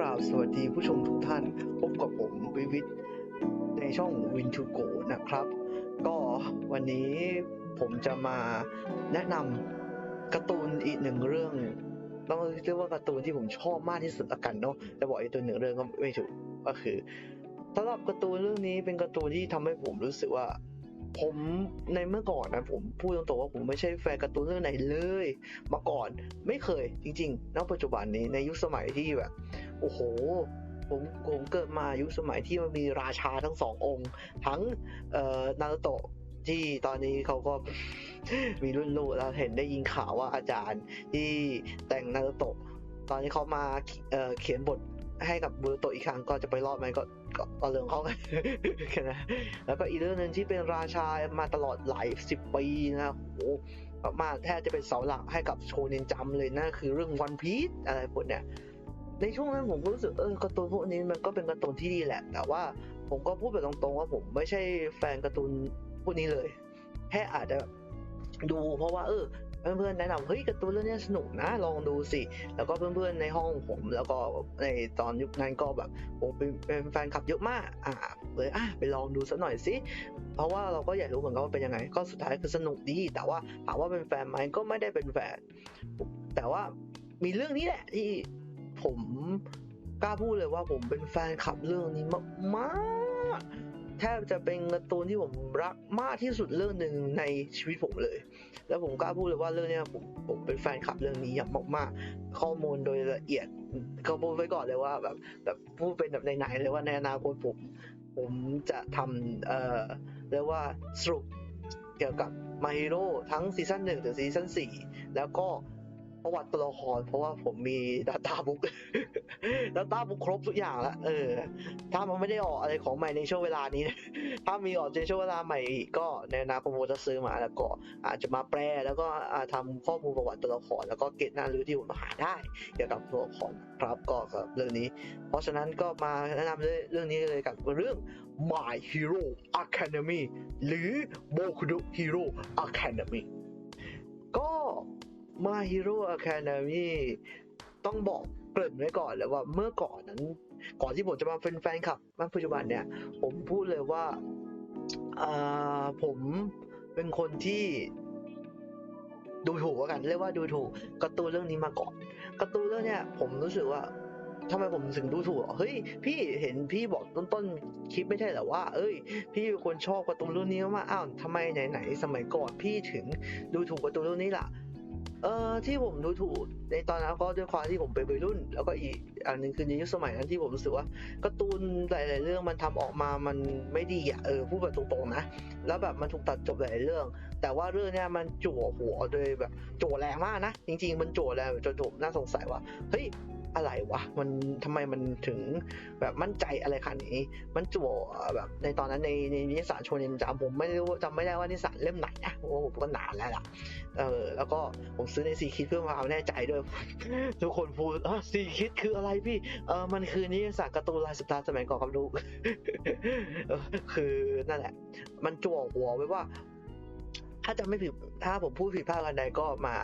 ราบสวัสดีผู้ชมทุกท่าน พบกับผมวิวิทในช่อง Win to Go นะครับ ก็วันนี้ผมจะมาแนะนำการ์ตูนอีกหนึ่งเรื่อง ต้องเรียกว่าการ์ตูนที่ผมชอบมากที่สุดละกันเนาะจะบอกอีกตัวหนึ่งเรื่องก็ไม่ถูกก็คือสำหรับการ์ตูนเรื่องนี้เป็นการ์ตูนที่ทำให้ผมรู้สึกว่า ผมในเมื่อก่อนนะผมพูดตรงๆว่าผมไม่ใช่แฟนการ์ตูนเรื่องไหนเลย มาก่อนไม่เคยจริงๆณปัจจุบันนี้ในยุคสมัยที่แบบ โอ้โหผมผมเกิดมายุคสมัยที่มันมีราชาทั้งสององค์ ทั้งเอ่อนารูโตะที่ตอนนี้เขาก็มีรุ่นลูกแล้วเห็นได้ยินข่าวว่าอาจารย์ที่แต่งนารูโตะตอนนี้เขามาเอ่อเขียนบทให้กับบูโรโตะอีกครั้งก็จะไปรอดไหมก็ก็เรื่องเขาแค่นั้นแล้วก็อีกเรื่องหนึ่งที่เป็นราชามาตลอดหลายสิบปีนะโอ้โหมาแทบจะเป็นเสาหลักให้กับโชเนนจัมเลยนะคือเรื่องวันพีซอะไรพวกเนี้ย ในช่วงนั้นผมก็รู้สึกเออการ์ตูนพวกนี้มันก็เป็นการ์ตูนที่ดีแหละ แต่ว่าผมก็พูดแบบตรงๆว่าผมไม่ใช่แฟนการ์ตูนพวกนี้เลย แค่อาจจะดูเพราะว่าเออเพื่อนๆแนะนำเฮ้ยการ์ตูนเรื่องนี้สนุกนะลองดูสิ แล้วก็เพื่อนๆในห้องผม แล้วก็ในตอนยุคนั้นก็แบบผมเป็นเป็นแฟนคลับเยอะมากอ่าเลยอะไปลองดูสักหน่อยสิเพราะว่าเราก็อยากรู้เหมือนกันว่าเป็นยังไง ก็สุดท้ายคือสนุกดี แต่ว่าถามว่าเป็นแฟนไหมก็ไม่ได้เป็นแฟนแต่ว่ามีเรื่องนี้แหละที่ ผมกล้าพูดเลยว่าผมเป็นแฟนคลับเรื่องนี้มากๆแทบจะเป็นการ์ตูนที่ผมรักมากที่สุดเรื่องหนึ่งในชีวิตผมเลย แล้วผมกล้าพูดเลยว่าเรื่องนี้ผมผมเป็นแฟนคลับเรื่องนี้อย่างมากๆ ข้อมูลโดยละเอียดก็พูดไว้ก่อนเลยว่าแบบแบบพูดเป็นแบบไหนๆเลยว่าในอนาคตผมผมจะทำเอ่อเรียกว่าสรุปเกี่ยวกับมาฮิโร่ทั้งซีซั่นหนึ่งถึงซีซั่นสี่แล้วก็ ประวัติตัวละครเพราะว่าผมมี Data Book Data Book ครบทุกอย่างแล้วเออ ถ้ามันไม่ได้ออกอะไรของใหม่ในช่วงเวลานี้นะถ้ามีออกในช่วงเวลาใหม่อีกก็ในอนาคตผมจะซื้อมาแล้วก็อาจจะมาแปลแล้วก็อาทำข้อมูลประวัติตัวละคร แล้วก็เก็ตหน้ารู้ที่ผมหาได้เกี่ยวกับตัวละครครับก็กับเรื่องนี้ เพราะฉะนั้นก็มาแนะนำเรื่องนี้เลยกับเรื่อง My Hero Academy หรือ Boku no Hero Academy My Hero Academy ต้องบอกเกริ่นไว้ก่อนเลยว่าเมื่อก่อนนั้น ก่อนที่ผมจะมาเป็นแฟนคลับมาปัจจุบันเนี่ย ผมพูดเลยว่าอผมเป็นคนที่ดูถูกกันเรียกว่าดูถูกการ์ตูนเรื่องนี้มาก่อนการ์ตูนเรื่องเนี้ยผมรู้สึกว่าทำไมผมถึงดูถูกเฮ้ย พี่เห็นพี่บอกต้นต้นๆคลิปไม่ใช่เหรอว่า เอ้ย พี่เป็นคนชอบการ์ตูนเรื่องนี้มากอ้าวทำไมไหนๆสมัยก่อนพี่ถึงดูถูกการ์ตูนเรื่องนี้ล่ะ เอ่อที่ผมดูถูกในตอนนั้นก็ด้วยความที่ผมเป็นวัยรุ่น แล้วก็อีกอันหนึ่งคือในยุคสมัยนั้นที่ผมรู้สึกว่าการ์ตูนหลาย ๆ เรื่องมันทำออกมามันไม่ดีอะเออพูดแบบตรงๆนะแล้วแบบมันถูกตัดจบหลายๆเรื่อง แต่ว่าเรื่องเนี้ยมันจั่วหัวโดยแบบจั่วแรงมากนะจริง ๆ มันจั่วแรงจนผมน่าสงสัยว่าเฮ้ย อะไรวะ มันทำไมมันถึงแบบมั่นใจอะไรขนาดนี้ มันจั่วแบบในตอนนั้นในในนิสสารโชเนนจำผมไม่รู้จำไม่ได้ว่านิสสารเล่มไหนนะโอ้โหผมก็นานแล้วล่ะเออแล้วก็ผมซื้อในซีคิดเพื่อมาเอาแน่ใจด้วย ทุกคนพูดอะซีคิดคืออะไรพี่เออมันคือนิยายสารการ์ตูนลายสุดท้ายสมัยก่อนครับลูกคือนั่นแหละ มันจั่วหัวไว้ว่าถ้าจะไม่ผิดถ้าผมพูดผิดพลาดกันใดก็มา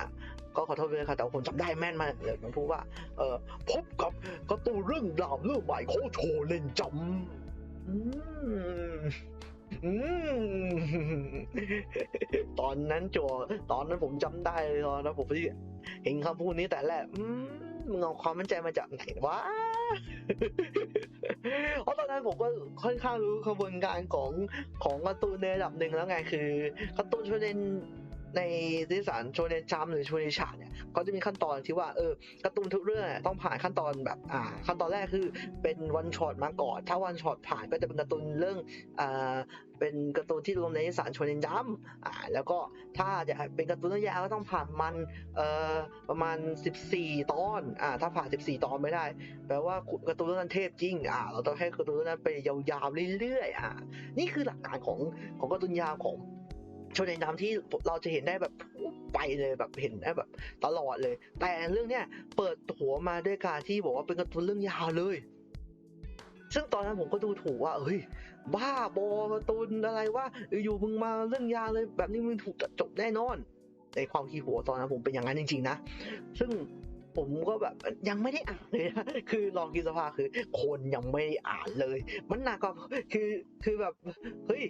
ก็ขอโทษด้วยค่ะแต่ผมจำได้แม่นมากเลยผมพูดว่า เออพบกับการ์ตูนเรื่องดาวเรื่องใหม่ของโชเลนจำอืมตอนนั้นจัวตอนนั้นผมจำได้เลยตอนนั้นผมที่เห็นคำพูดนี้แต่แรกมึงเอาความมั่นใจมาจากไหนวะเพราะตอนนั้นผมก็ค่อนข้างรู้กระบวนการของของการ์ตูนในระดับหนึ่งแล้วไงคือการ์ตูนโชเนน ในนิสานโชเนจัมหรือโชเนชาเนี่ยเขาจะมีขั้นตอนที่ว่าเออการ์ตูนทุกเรื่องต้องผ่านขั้นตอนแบบอ่าขั้นตอนแรกคือเป็นวันช็อตมาก่อน ถ้าวันช็อตผ่านก็จะเป็นการ์ตูนเรื่องอ่าเป็นการ์ตูนที่รวมในนิสานโชเนนจัมอ่าแล้วก็ถ้าจะเป็นการ์ตูนเรื่องยาวก็ต้องผ่านมันเอ่อประมาณ 14 ตอนอ่าถ้าผ่าน 14 ตอนไม่ได้ แปลว่าการ์ตูนเรื่องนั้นเทพจริงอ่าเราต้องให้การ์ตูนเรื่องนั้นไปยาวๆเรื่อยๆอ่านี่คือหลักการของของการ์ตูนยาวของ โชเนนจัมที่เราจะเห็นได้แบบไปเลยแบบเห็นได้แบบ ตลอดเลย แต่เรื่องเนี้ยเปิดหัวมาด้วยการที่บอกว่าเป็นการ์ตูนเรื่องยาวเลย ซึ่งตอนนั้นผมก็ดูถูกว่าเฮ้ยบ้าบอการ์ตูนอะไรว่าอยู่มึงมาเรื่องยาวเลย แบบนี้มึงถูกจบแน่นอนในความคิดหัวตอนนั้นผมเป็นอย่างนั้นจริงๆนะ ซึ่ง ผมก็แบบยังไม่ได้อ่านเลยนะคือลองกินสภาคือคนยังไม่อ่านเลย มันหนักกว่าคือคือแบบเฮ้ย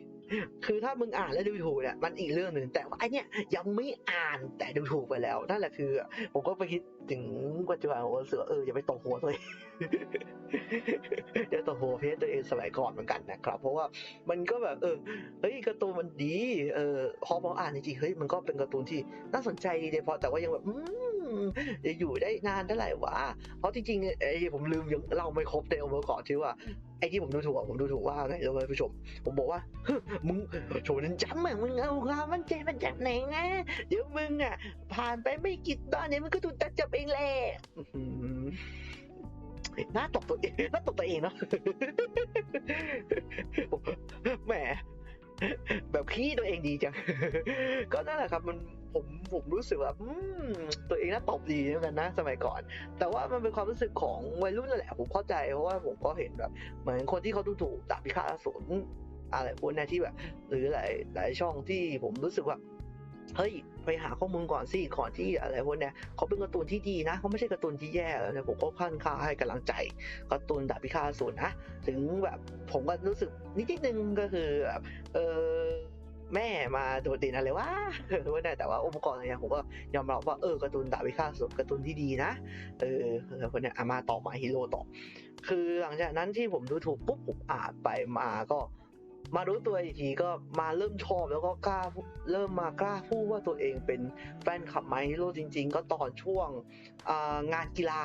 คือถ้ามึงอ่านแล้วดูถูกเนี่ยมันอีกเรื่องหนึ่งแต่ว่าไอเนี้ยยังไม่อ่านแต่ดูถูกไปแล้วนั่นแหละคือ ผมก็ไปคิดถึงปัจจุบันผมก็รู้สึกเอออย่าไปตกหัวตัวเองอย่าตกหัวเพจตัวเองสมัยก่อนเหมือนกันนะครับ เพราะว่ามันก็แบบเออเฮ้ยการ์ตูนมันดี เออพอพออ่านจริงๆเฮ้ยมันก็เป็นการ์ตูนที่น่าสนใจดีเลยพอแต่ว่ายังแบบอืม จะอยู่ได้นานเท่าไหร่วะ เพราะจริงๆไอ้ผมลืมยังเล่าไม่ครบในองค์ประกอบที่ว่าไอ้ที่ผมดูถูกผมดูถูกว่าไงรู้ไหมผู้ชม ผมบอกว่ามึงโชว์นันจำอะมึงเอาความมั่นใจมาจากไหนนะเดี๋ยวมึงอะ ผ่านไปไม่กี่ตอนเนี่ยมันก็ถูกตัดจับเองแหละหน่าตกตัวเองน่าตกตัวเองเนาะแหม แบบขี้ตัวเองดีจัง ก็นั่นแหละครับมันผมผมรู้สึกว่าตัวเองน่าตบดีเหมือนกันนะ สมัยก่อน แต่ว่ามันเป็นความรู้สึกของวัยรุ่นนั่นแหละ ผมเข้าใจเพราะว่าผมก็เห็นแบบเหมือนคนที่เขาดูถูกดาบพิฆาตอสูรอะไรพวกนี้ที่แบบ หรือหลายหลายช่องที่ผมรู้สึกว่าเฮ้ย ไปหาข้อมูลก่อนสิก่อนที่อะไรพวกเนี้ยเขาเป็นการ์ตูนที่ดีนะเขาไม่ใช่การ์ตูนที่แย่แล้วนะผมก็ค่อนข้างให้กำลังใจการ์ตูนดาบพิฆาตอสูรนะถึงแบบผมก็รู้สึกนิดๆนึงก็คือแบบเออแม่มาโดดเด่นอะไรวะว่าแต่แต่ว่าองค์ประกอบอะไรเงี้ยผมก็ยอมรับว่าเออการ์ตูนดาบพิฆาตสูรการ์ตูนที่ดีนะ เออแล้วคนเนี้ยอามาต่อมาฮีโร่ต่อ คือหลังจากนั้นที่ผมดูถูกปุ๊บผมอ่านไปมาก็ มารู้ตัวอีกทีก็มาเริ่มชอบแล้วก็กล้าเริ่มมากล้าพูดว่าตัวเองเป็นแฟนคลับไมฮิโร่จริง ๆ ก็ตอนช่วงงานกีฬา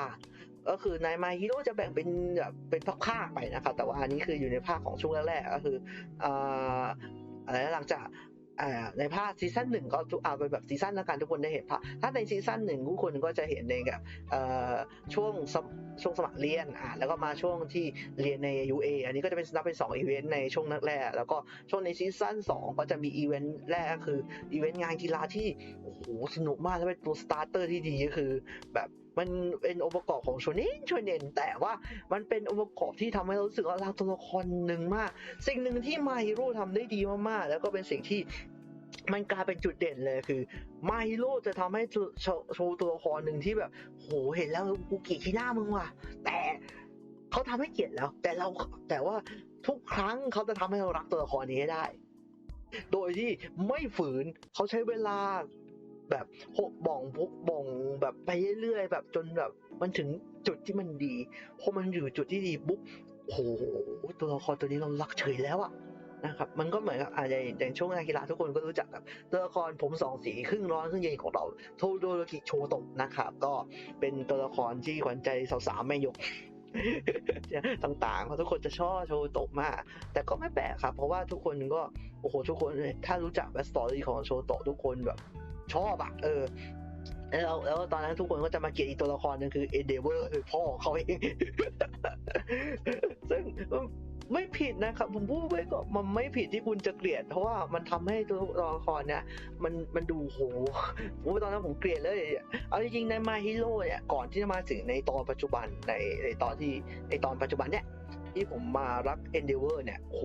ก็คือในมาฮีโร่จะแบ่งเป็นแบบเป็นภาคๆไปนะครับแต่ว่าอันนี้คืออยู่ในภาคของช่วงแรกๆก็คืออะไรนะหลังจาก ในภาคซีซั่นหนึ่งก็ทุกเอาไปแบบซีซั่นแล้วกันทุกคนได้เห็นภาคถ้าในซีซั่นหนึ่งทุกคนก็จะเห็นในแบบช่วงสมช่วงสมัครเรียนอ่าแล้วก็มาช่วงที่เรียนใน UA อันนี้ก็จะเป็นนับเป็น2อีเวนต์ในช่วงแรกแล้วก็ช่วงในซีซั่น2ก็จะมีอีเวนต์แรกคืออีเวนต์งานกีฬาที่โอ้โหสนุกมากแล้วเป็นตัวสตาร์เตอร์ที่ดีก็คือแบบมันเป็นองค์ประกอบของโชเนนโชเนนแต่ว่ามันเป็นองค์ประกอบที่ทำให้เรารู้สึกว่าเราตัวละครหนึ่งมาก สิ่งหนึ่งที่มาฮีโร่ทำได้ดีมากๆ แล้วก็เป็นสิ่งที่มันกลายเป็นจุดเด่นเลยคือมาฮีโร่จะทำให้โชโชว์ตัวละครหนึ่งที่แบบ โหเห็นแล้วกูเกลียดขี้หน้ามึงว่ะ แต่เขาทำให้เกลียดแล้ว แต่เราแต่ว่าทุกครั้งเขาจะทำให้เรารักตัวละครนี้ให้ได้ โดยที่ไม่ฝืนเขาใช้เวลา แบบหกบ่องพกบ่องแบบไปเรื่อยๆแบบจนแบบมันถึงจุดที่มันดีพอมันอยู่จุดที่ดีปุ๊บโอ้โหตัวละครตัวนี้เรารักเฉยแล้วอะนะครับมันก็เหมือนกับอะไรอย่างช่วงงากีฬาทุกคนก็รู้จักกับตัวละครผมสองสีครึ่งร้อนครึ่งเย็นของเราโทโดโรกิโชโตะนะครับก็เป็นตัวละครที่ขวัญใจสาวๆแม่ยกต่างๆเพราะทุกคนจะชอบโชโตะมาก แต่ก็ไม่แปลกครับ เพราะว่าทุกคนก็ โอ้โห ทุกคน ถ้ารู้จักแบ็คสตอรี่ของโชโตะทุกคนแบบ ชอบอะเออแล้วแล้วตอนนั้นทุกคนก็จะมาเกลียดอีกตัวละครหนึงคือเอเดเวอร์คือพ่อเขาเอง ซึ่งไม่ผิดนะครับ ผมพูดไว้ก็มันไม่ผิดที่คุณจะเกลียด เพราะว่ามันทำให้ตัวละครเนี่ย มันมันดูโหผมว่าตอนนั้นผมเกลียดเลย เอาจริงๆในมาฮิโร่เนี่ยก่อนที่จะมาถึงในตอนปัจจุบันในในตอนที่ในตอนปัจจุบันเนี่ยที่ผมมารักเอนเดเวอร์เนี่ยโห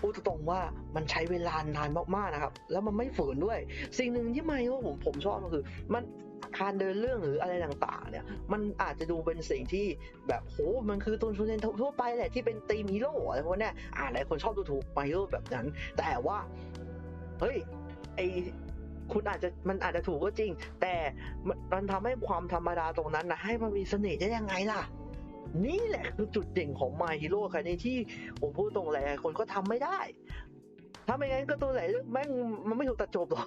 พูดตรงว่ามันใช้เวลานานมากๆนะครับ แล้วมันไม่ฝืนด้วย สิ่งหนึ่งที่ไมาฮิโร่ผมผมชอบก็คือ มันการเดินเรื่องหรืออะไรต่างๆ เนี่ย มันอาจจะดูเป็นสิ่งที่แบบโหมันคือตัวชูเนนทั่วไปแหละที่เป็นตีมฮีโร่อะไรพวกนี้อ่าหลายคนชอบดูถูกมาฮีโร่แบบนั้น แต่ว่า เฮ้ยไอคุณอาจจะมันอาจจะถูกก็จริง แต่มันมันทำให้ความธรรมดาตรงนั้นนะให้มันมีเสน่ห์ได้ยังไงล่ะ นี่แหละคือจุดเด่นของ My Hero คันนี้ที่ผมพูดตรงหลายคนก็ทำไม่ได้ถ้าไม่งั้นก็ตัวไหนเลืองแม่งมันไม่ถูกตัดจบหรอก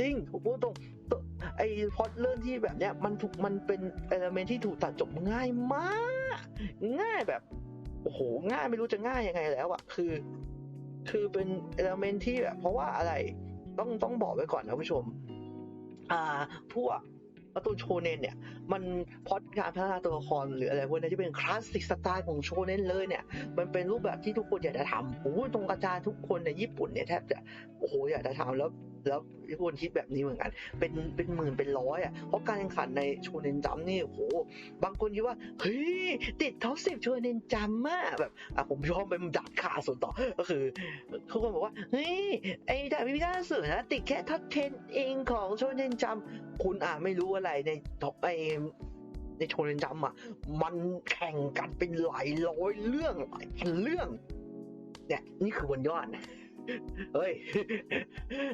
จริงผมพูดตรงตไอ้พอดเรื่องที่แบบเนี้ยมันถูกมันเป็นเอลเมนที่ถูกตัดจบง่ายมาก ง่ายแบบโอ้โหง่ายไม่รู้จะง่ายยังไงแล้วอะคือ คือเป็นเอลเมนที่แบบเพราะว่าอะไรต้องต้องบอกไว้ก่อนนะผู้ชม อ่า พวก ประตูนโชเนนเนี่ย มันพอดการพัฒนาตัวละครหรืออะไรพวกนี้ที่เป็นคลาสสิกสไตล์ของโชเนนเลยเนี่ย มันเป็นรูปแบบที่ทุกคนอยากจะทำโอ้ตรงอาจารย์ทุกคนในญี่ปุ่นเนี่ยแทบจะโอ้โหอยากจะทำแล้ว แล้วทุกคนคิดแบบนี้เหมือนกัน เป็นเป็นหมื่นเป็นร้อยอะเพราะการแข่งขันในโชเนนจัมนี่โอ้โหบางคนคิดว่าเฮ้ยติดท็อปสิบโชเนนจัมมากแบบอะผมชอบเป็นดักขาส่วนต่อก็คือทุกคนบอกว่าเฮ้ยไอ้ดาบพิฆาตอสูรนะติดแค่ท็อป10เองของโชเนนจัมคุณอะไม่รู้อะไรในท็อปไอในโชเนนจัมอะมันแข่งกันเป็นหลายร้อยเรื่องหลายพันเรื่องเนี่ยนี่คือบนยอด เฮ้ย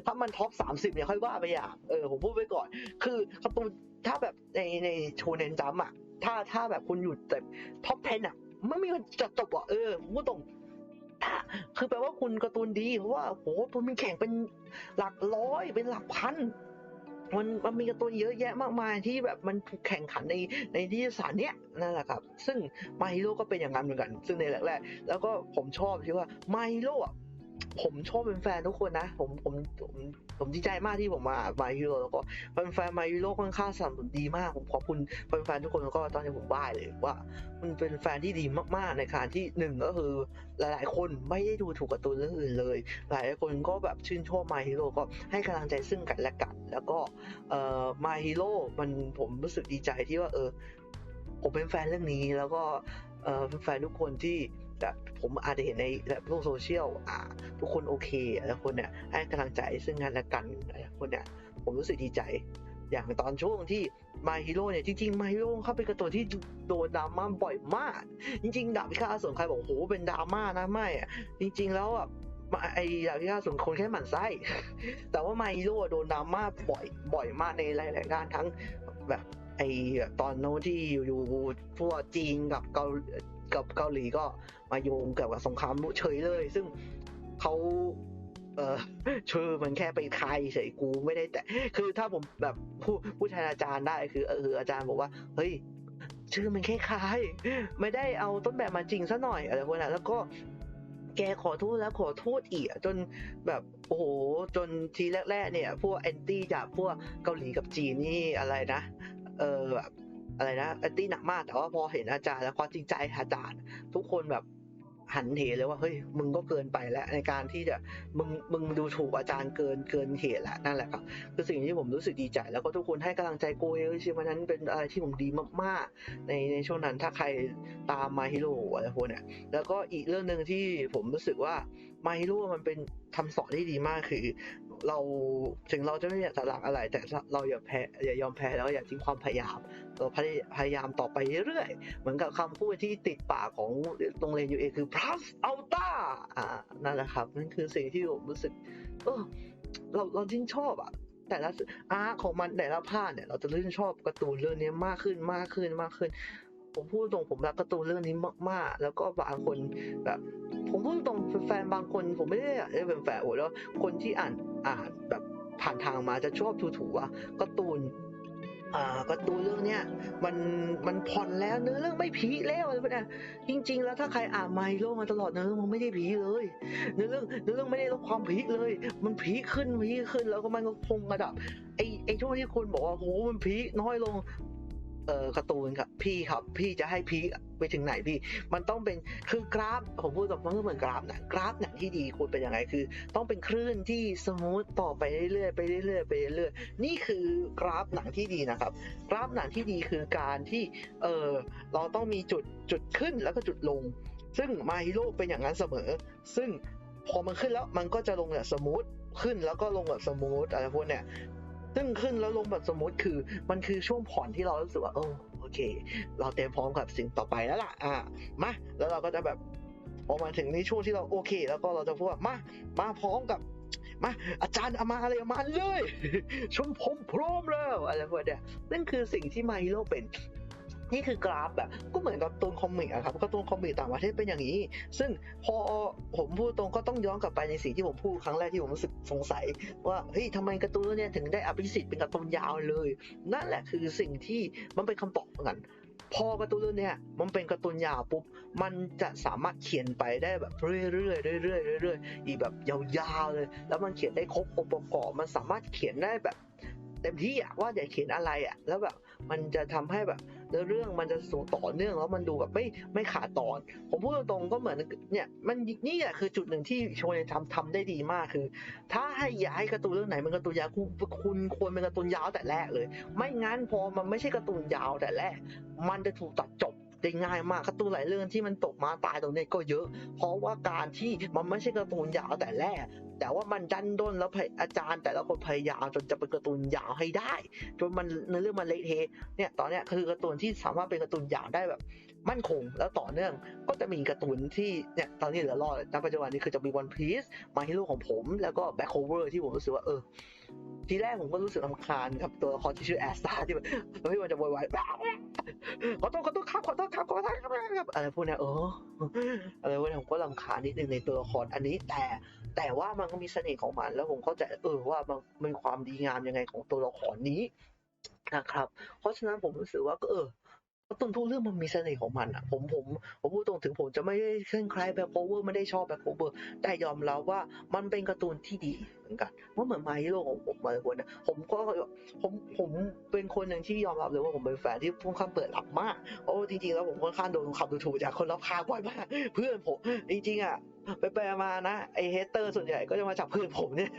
ถ้ามันท็อปสามสิบเนี่ยค่อยว่าไปอย่างเออ ผมพูดไว้ก่อน คือการ์ตูนถ้าแบบในในโชเนนจัมอะ ถ้าถ้าแบบคุณอยู่แต่ท็อป10อะ ไม่มีวันจะจบอะ เออผมพูดตรงถ้าคือแปลว่าคุณการ์ตูนดีเพราะว่าโหตัวมันแข่งเป็นหลักร้อยเป็นหลักพันมันมันมีการ์ตูนเยอะแยะมากมายที่แบบมันถูกแข่งขันในในนิตยสารเนี้ยนั่นแหละครับ ซึ่งมาฮิโร่ก็เป็นอย่างนั้นเหมือนกัน ซึ่งในแรกๆแล้วก็ผมชอบที่ว่ามาฮิโร่ ผมชอบเป็นแฟนทุกคนนะ ผมผมผมผมดีใจมากที่ผมมามาฮิโร่แล้วก็แฟนมาฮิโร่ค่อนข้างสนับสนุนดีมาก ผมขอบคุณแฟนๆทุกคนแล้วก็ตอนนี้ผมบ้ายเลยว่า มันเป็นแฟนที่ดีมากๆในการที่หนึ่งก็คือ หลายๆ คนไม่ได้ดูถูกการ์ตูนเรื่องอื่นเลย หลายคนก็แบบชื่นชอบมาฮิโร่ก็ให้กำลังใจซึ่งกันและกัน แล้วก็เอ่อมาฮิโร่มันผมรู้สึกดีใจที่ว่าเออผมเป็นแฟนเรื่องนี้แล้วก็เอ่อแฟนทุกคนที่ แบบผมอาจจะเห็นในโลกโซเชียลอ่าทุกคนโอเคแต่ละคนเนี่ยให้กำลังใจซึ่งกันและกันคนเนี่ยผมรู้สึกดีใจอย่างตอนช่วงที่มาฮิโร่เนี่ยจริงๆมาฮิโร่เข้าเป็นการ์ตูนที่โดนดราม่าบ่อยมาก จริงๆดาบพิฆาตอสูรใครบอกโหเป็นดราม่านะไม่อะจริง ๆ แล้วอะไอ้ดาบพิฆาตอสูรคนแค่หมั่นไส้แต่ว่ามาฮิโร่โดนดราม่าบ่อยบ่อยมากในหลายๆด้านทั้งแบบไอ้ตอนโน้นที่อยู่ๆพวกจีนกับเกา กับเกาหลีก็มาโยงเกี่ยวกับสงครามเฉยเลย ซึ่งเขาเออชื่อมันแค่ไปคายเฉยกูไม่ได้แต่ คือถ้าผมแบบผู้ผู้แทนอาจารย์ได้คือเอออาจารย์บอกว่า เฮ้ย ชื่อมันแค่คล้ายไม่ได้เอาต้นแบบมาจริงซะหน่อยอะไรพวกนั้นแล้วก็แกขอโทษแล้วขอโทษอีกจนแบบโอ้โหจนทีแรกๆเนี่ย พวกแอนตี้จากพวกเกาหลีกับจีนนี่อะไรนะ เออแบบ อะไรนะแอนตี้หนักมากแต่ว่าพอเห็นอาจารย์แล้วความจริงใจอาจารย์ ทุกคนแบบหันเหเลยว่าเฮ้ยมึงก็เกินไปแล้วในการที่จะมึงมึงดูถูกอาจารย์เกินเกินเหตุแล้วนั่นแหละครับคือสิ่งที่ผมรู้สึกดีใจ แล้วก็ทุกคนให้กำลังใจโกเอลชิวันนั้นเป็นอะไรที่ผมดีมากๆ ในในช่วงนั้นถ้าใครตามมาฮิโร่อะไรพวกเนี้ยแล้วก็อีกเรื่องหนึ่งที่ผมรู้สึกว่ามาฮิโร่มันเป็นคำสอนที่ดีมากคือ เราถึงเราจะไม่อยากสลักอะไร แต่เราอย่าแพ้อย่ายอมแพ้แล้วอย่าทิ้งความพยายาม เราพยายามต่อไปเรื่อยๆเหมือนกับคำพูดที่ติดปากของโรงเรียนยูเอคือ plus ultra อ่านั่นแหละครับนั่นคือสิ่งที่ผมรู้สึกเออเราเราจริงชอบอะแต่ละอาร์ของมันแต่ละภาคเนี่ยเราจะเริ่มชอบการ์ตูนเรื่องนี้มากขึ้นมากขึ้นมากขึ้น ผมพูดตรงผมรักการ์ตูนเรื่องนี้มากๆ แล้วก็บางคนแบบ ผมพูดตรงแฟนบางคน ผมไม่ได้อยากเป็นแฟนโอ้แล้วคนที่อ่าน อ่าแบบผ่านทางมาจะชอบถูๆว่าก็ตูนอ่าการ์ตูนเรื่องเนี้ยมันมันผ่อนแล้วเนื้อเรื่องไม่ผีแล้วอะไรแบบนี้จริง ๆ แล้วถ้าใครอ่านไมโลมาตลอดเนื้อเรื่องมันไม่ได้ผีเลยเนื้อเรื่องเนื้อเรื่องไม่ได้ลดความผีเลย มันผีขึ้นผีขึ้นแล้วก็มันก็คงระดับไอไอช่วงที่คนบอกว่าโหมันผีน้อยลง เออการ์ตูนครับพี่ครับพี่จะให้พีไปถึงไหนพี่ มันต้องเป็นคือกราฟผมพูดแบบมันก็เหมือนกราฟนะกราฟหนังที่ดีควรเป็นยังไงคือ ต้องเป็นคลื่นที่สมูทต่อไปเรื่อยๆไปเรื่อยๆไปเรื่อยๆนี่คือกราฟหนังที่ดีนะครับ กราฟหนังที่ดีคือการที่เออเราต้องมีจุดจุดขึ้นแล้วก็จุดลง ซึ่งมาฮิโร่เป็นอย่างนั้นเสมอ ซึ่งพอมันขึ้นแล้วมันก็จะลงแบบสมูทขึ้นแล้วก็ลงแบบสมูทอะไรพวกเนี้ย ซึ่งขึ้นแล้วลงแบบสมมติคือมันคือช่วงผ่อนที่เรารู้สึกว่าโอโอเค เราเตรียมพร้อมกับสิ่งต่อไปแล้วล่ะอ่ามาแล้วเราก็จะแบบพอมาถึงในช่วงที่เราโอเค แล้วก็เราจะพูดว่ามามาพร้อมกับมาอาจารย์เอามาอะไรมาเลยชมผมพร้อมแล้วอะไรพวกเนี้ยนั่นคือสิ่งที่ไมโลเป็น นี่คือกราฟแบบก็เหมือนกับตูนคอมิกอะครับการ์ตูนคอมิกต่างประเทศเป็นอย่างนี้ ซึ่งพอผมพูดตรงก็ต้องย้อนกลับไปในสิ่งที่ผมพูดครั้งแรกที่ผมรู้สึกสงสัย ว่าเฮ้ยทำไมการ์ตูนเรื่องนี้ยถึงได้อภิสิทธิ์เป็นการ์ตูนยาวเลย นั่นแหละคือสิ่งที่มันเป็นคำตอบเหมือนกันพอการ์ตูนเรื่องนี้ยมันเป็นการ์ตูนยาวปุ๊บ มันจะสามารถเขียนไปได้แบบเรื่อยๆเรื่อยๆเรื่อยๆเรื่อยๆอีกแบบยาวๆเลย แล้วมันเขียนได้ครบองค์ประกอบ มันสามารถเขียนได้แบบเต็มที่อะว่าจะเขียนอะไรอะแล้วแบบมันจะทำให้แบบ เนื้อเรื่องมันจะส่งต่อเนื่องแล้วมันดูแบบไม่ไม่ขาดตอน ผมพูดตรงๆก็เหมือนเนี่ยมันนี่แหละคือจุดหนึ่งที่โชเนทำทำได้ดีมากคือ ถ้าให้อยากให้การ์ตูนเรื่องไหนเป็นการ์ตูนยาวคุณคุณควรเป็นการ์ตูนยาวแต่แรกเลย ไม่งั้นพอมันไม่ใช่การ์ตูนยาวแต่แรกมันจะถูกตัดจบ ได้ง่ายมากการ์ตูนหลายเรื่องที่มันตกมาตายตรงนี้ก็เยอะ เพราะว่าการที่มันไม่ใช่การ์ตูนยาวแต่แรก แต่ว่ามันดันด้นแล้วพยอาจารย์ แต่ละคนพยายามจนจะเป็นการ์ตูนยาวให้ได้ จนมันในเรื่องมันเละเทะเนี่ยตอนเนี้ยคือการ์ตูนที่สามารถเป็นการ์ตูนยาวได้แบบ มั่นคงแล้วต่อเนื่อง ก็จะมีการ์ตูนที่เนี่ยตอนนี้เหลือรอดณปัจจุบันนี้คือจะมีวันพีซมาฮิโร่ของผม แล้วก็แบ็คโคเวอร์ที่ผมรู้สึกว่าเออ ทีแรกผมก็รู้สึกรำคาญกับตัวละครที่ชื่อแอสตาที่แบบเฮ้ยมันจะโวยวายขอโทษขอโทษครับขอโทษครับขอโทษครับอะไรพวกนี้เอออะไรพวกนี้ผมก็รำคาญนิดนึงในตัวละครอันนี้แต่แต่ว่ามันก็มีเสน่ห์ของมันแล้วผมเข้าใจเออว่ามันมีความดีงามยังไงของตัวละครนี้นะครับ เพราะฉะนั้นผมรู้สึกว่าก็เออ ต้นทุกเรื่องมันมีเสน่ห์ของมันอะผมผมผมพูดตรงถึงผมจะไม่ได้เคร่งใครแบบโคเวอร์ไม่ได้ชอบแบบโคเวอร์แต่ยอมรับว่ามันเป็นการ์ตูนที่ดีเหมือนกันว่าเหมือนมโลของผมบางคนนะผมก็ผมผมเป็นคนหนึ่งที่ยอมรับเลยว่าผมเป็นแฟนที่ค่อนข้างเปิดรับมากโอ้จริงๆแล้วผมค่อนข้างโดนคำดูถูกจากคนรอบข้างบ่อยมากเพื่อนผมจริงๆอะ ไปไปๆมาๆนะไอเฮเตอร์ส่วนใหญ่ก็จะมาจากเพื่อนผมเนี่ย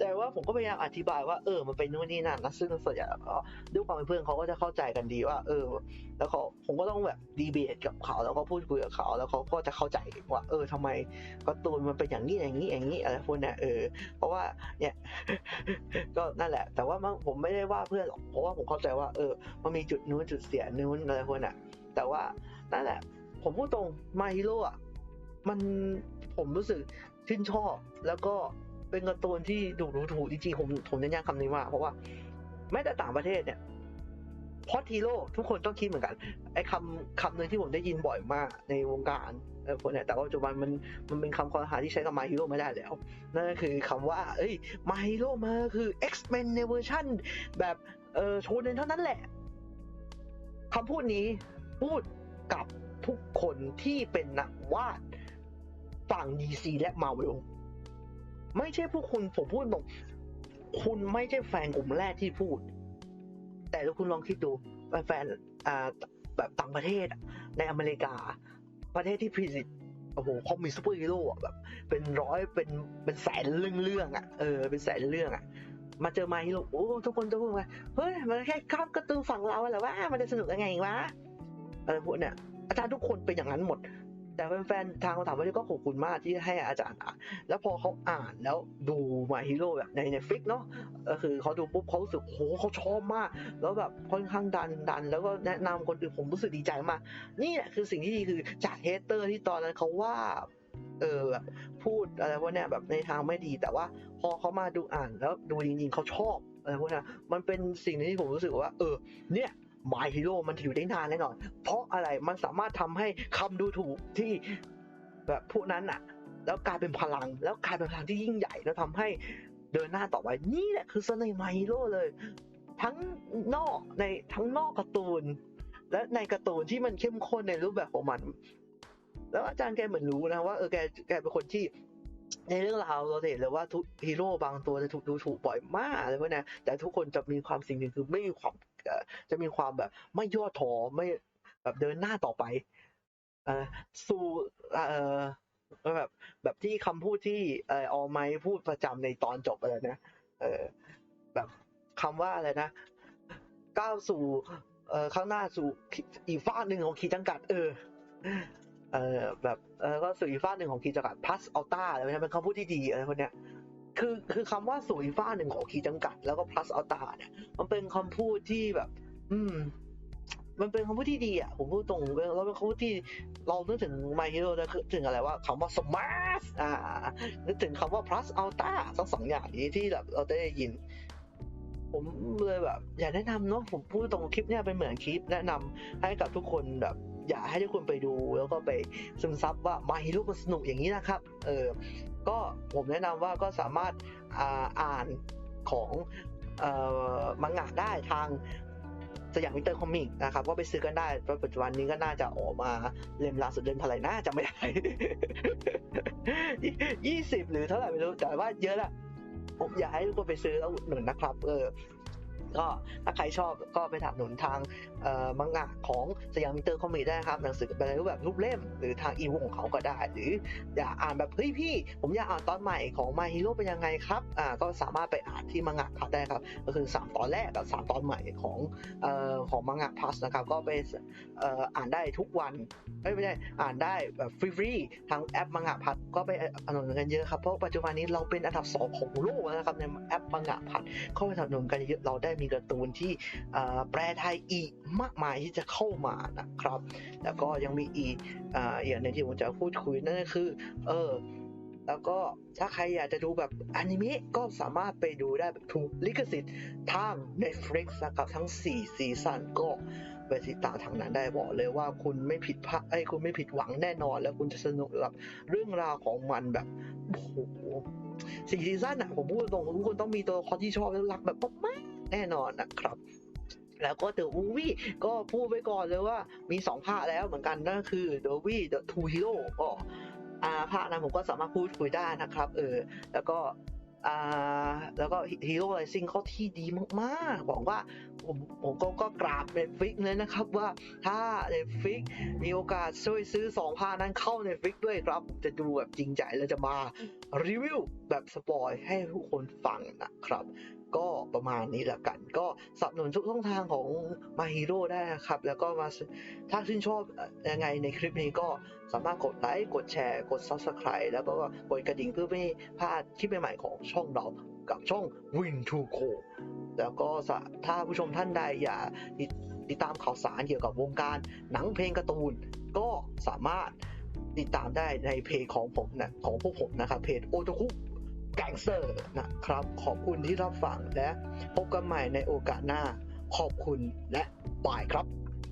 แต่ว่าผมก็พยายามอธิบายว่าเออมันเป็นนู่นนี่นั่นนะซึ่งส่วนใหญ่แล้วก็ด้วยความเป็นเพื่อนเขาก็จะเข้าใจกันดีว่า เออ แล้วเขาผมก็ต้องแบบดีเบตกับเขาแล้วก็พูดคุยกับเขา แล้วเขาก็จะเข้าใจว่า เออทำไมการ์ตูนมันเป็นอย่างนี้อย่างนี้อย่างนี้อะไรพวกเนี้ยเออเพราะว่าเนี่ยก็นั่นแหละ แต่ว่ามันผมไม่ได้ว่าเพื่อนหรอกเพราะว่าผมเข้าใจว่า เออ มันมีจุดนู้นจุดเสียนู้นอะไรพวกเนี้ยแต่ว่านั่นแหละ ผมพูดตรงมาฮิโร่อะ มันผมรู้สึกชื่นชอบ แล้วก็เป็นการ์ตูนที่ดูดูถูกจริงๆผมผมเน้นย้ำคำนี้มากเพราะว่าแม้แต่ต่างประเทศเนี่ยพอดฮีโร่ทุกคนต้องคิดเหมือนกันไอ้คำคำหนึ่งที่ผมได้ยินบ่อยมากในวงการเออคนเนี่ยแต่ว่าปัจจุบันมันมันเป็นคำคอหาที่ใช้กับมาฮีโร่ไม่ได้แล้ว นั่นก็คือคำว่า เอ้ยมาฮีโร่มาคือ X-Men ในเวอร์ชันแบบเออโชว์เนนเท่านั้นแหละคำพูดนี้พูดกับทุกคนที่เป็นนักวาด ฝั่ง DC และ Marvel ไม่ใช่พวกคุณผมพูดตรงคุณไม่ใช่แฟนกลุ่มแรกที่พูด แต่ถ้าคุณลองคิดดูแฟนแบบต่างประเทศในอเมริกา ประเทศที่ผลิตโอ้โหเขามีซูเปอร์ฮีโร่แบบ เป็นร้อยเป็นเป็นแสนเรื่องเรื่องๆอะเออเป็นแสนเรื่องอะมาเจอมาฮีโร่โอ้ทุกคนจะพูดว่าเฮ้ยมันแค่ข้ามกร์ตูนฝั่งเราแหละว่ามันจะสนุกยังไงวะอะไรพวกเนี้ยอาจารย์ทุกคนเป็นอย่างนั้นหมด แต่แฟนๆทางต่างประเทศก็ขอบคุณมากที่ให้อาจารย์อ่านแล้วพอเขาอ่านแล้วดูมาฮีโร่แบบในเน็ตฟิกเนาะก็คือเขาดูปุ๊บเขารู้สึกโหเขาชอบมาก แล้วแบบค่อนข้างดันดัน แล้วก็แนะนำคนอื่นผมรู้สึกดีใจมาก นี่แหละคือสิ่งที่ดีคือจากเฮเตอร์ที่ตอนนั้นเขาว่าเออแบบพูดอะไรพวกเนี้ยแบบในทางไม่ดีแต่ว่าพอเขามาดูอ่านแล้วดูจริงๆเขาชอบอะไรพวกนี้มันเป็นสิ่งที่ผมรู้สึกว่า เออ เนี่ย ม y ฮีโร่มันอยู่ได้นานแน่นอน เพราะอะไรมันสามารถทำให้คำดูถูกที่แบบพวกนั้นอะแล้วกลายเป็นพลัง แล้วกลายเป็นพลังที่ยิ่งใหญ่แล้วทำให้เดินหน้าต่อไปนี่แหละคือเสน่ห์ม y ฮีโร่เลย ทั้งนอกในทั้งนอกการ์ตูน และในการ์ตูนที่มันเข้มข้นในรูปแบบของมัน แล้วอาจารย์แกเหมือนรู้นะว่าเออแกแกเป็นคนที่ ในเรื่องราวเราจะเห็นเลยว่าทุกฮีโร่บางตัวจะถูกดูถูกบ่อยมากอะไรพวกเนี้แต่ทุกคนจะมีความสิ่งหนึ่งคือไม่มีความจะมีความแบบ ไม่ย่อท้อไม่แบบเดินหน้าต่อไปเออสู่เออแบบแบบที่คำพูดที่เออออไมพูดประจำในตอนจบอะไรนะเออแบบคำว่าอะไรนะก้าวสู่เออข้างหน้าสู่อีกฝ้าหนึ่งของขีดจำกัด เออเออแบบ เออก็สู่อีกฝ้าหนึ่งของขีดจำกัด plus ultra อะไรนี้เป็นคำพูดที่ดีอะไรพวกเนี้ยคือคือคำว่าสู่อีกฝ้าหนึ่งของขีดจำกัด แล้วก็ plus ultra เนี่ยมันเป็นคำพูดที่แบบ อืม มันเป็นคำพูดที่ดีอะผมพูดตรงแล้วเป็นคำพูดที่เรานึกถึง My Hero จะนึกถึงอะไรว่าคำว่า smart อ่านึกถึงคำว่า plus ultra ทั้งสองอย่างนี้ที่แบบเราได้ยินผมเลยแบบ อยากแนะนำเนาะผมพูดตรงคลิปเนี่ยเป็นเหมือนคลิปแนะนำให้กับทุกคนแบบ อยากให้ทุกคนไปดูแล้วก็ไปซึมซับว่า My Hero มันสนุกอย่างนี้นะครับ เออ ก็ผมแนะนำว่าก็สามารถอ่านของออมังงะได้ทางสยามวินเตอร์คอมิกนะครับก็ไปซื้อกันได้ปัจจุบันนี้ก็น่าจะออกมาเล่มล่าสุดเล่มเท่าไหร่น่าจะไม่ได้ยี่สิบหรือเท่าไหร่ไม่รู้แต่ว่าเยอะละผมอยากให้ทุกคนไปซื้อแล้วอุดหนุนนะครับ เออ ก็ถ้าใครชอบก็ไปถามหนุนทางมังงะของสยามมิเตอร์คอมิได้นะครับหนังสือเป็นรูปแบบรูปเล่ม หรือทางอีบุ๊กของเขาก็ได้ หรืออยากอ่านแบบเฮ้ยพี่ ผมอยากอ่านตอนใหม่ของ My Hero เป็นยังไงครับอ่าก็สามารถไปอ่านที่มังงะพัทได้ครับก็คือ 3 ตอนแรกกับ 3 ตอนใหม่ของเอ่อของมังงะพัสนะครับก็ไปเอ่ออ่านได้ทุกวันเอ้ยไม่ใช่อ่านได้แบบฟรีๆทางแอปมังงะพัทก็ไปอ่านหนุนกันเยอะครับเพราะปัจจุบันนี้เราเป็นอันดับสองของโลกนะครับในแอปมังงะพัทเข้าไปสนับสนุนกันเยอะเราได้มีการ์ตูนที่แปลไทยอีกมากมายที่จะเข้ามานะครับ แล้วก็ยังมีอีกออย่างหนึงที่ผมจะพูดคุยนั่นก็คือ เออแล้วก็ถ้าใครอยากจะดูแบบอนิเมะก็สามารถไปดูได้แบบถูกลิขสิทธิ์ทาง Netflix นะครับทั้ง 4 ซีซั่นก็ไปติดตามทางนั้นได้บอกเลยว่าคุณไม่ผิดพลาดไอ้คุณไม่ผิดหวังแน่นอน แล้วคุณจะสนุกกับเรื่องราวของมันแบบโอ้โหสี่ซีซั่นอะผมพูดตรงทุกคนต้องมีตัวละครที่ชอบแล้วรักแบบมาก แน่นอนนะครับ แล้วก็ The Movie ก็พูดไปก่อนเลยว่ามีสองภาคแล้วเหมือนกันนั่นคือ The Movie The Two Hero ก็อาภาคนั้นผมก็สามารถพูดคุยได้นะครับ เออ แล้วก็อ่าแล้วก็ Hero Rising เขาที่ดีมากๆบอกว่าผมผมก็ก็กราบ Netflix เลยนะครับว่าถ้า Netflix มีโอกาสช่วยซื้อสองภาคนั้นเข้า Netflix ด้วยครับ จะดูแบบจริงใจแล้วจะมารีวิวแบบสปอยให้ทุกคนฟังนะครับ ก็ประมาณนี้ละกัน ก็สนับสนุนทุกช่องทางของ My Hero ได้นะครับ แล้วก็มาถ้าชื่นชอบยังไงในคลิปนี้ก็สามารถกดไลค์ กดแชร์ กด Subscribe แล้วก็กดกระดิ่งเพื่อไม่พลาดคลิปใหม่ๆของช่องเรากับช่อง Win to Go แล้วก็ถ้าผู้ชมท่านใดอยากติดตามข่าวสารเกี่ยวกับวงการหนังเพลงการ์ตูน ก็สามารถติดตามได้ในเพจของผมนะของพวกผมนะครับเพจโอตคุ แกงเซอร์นะครับ ขอบคุณที่รับฟังและพบกันใหม่ในโอกาสหน้า ขอบคุณและบายครับ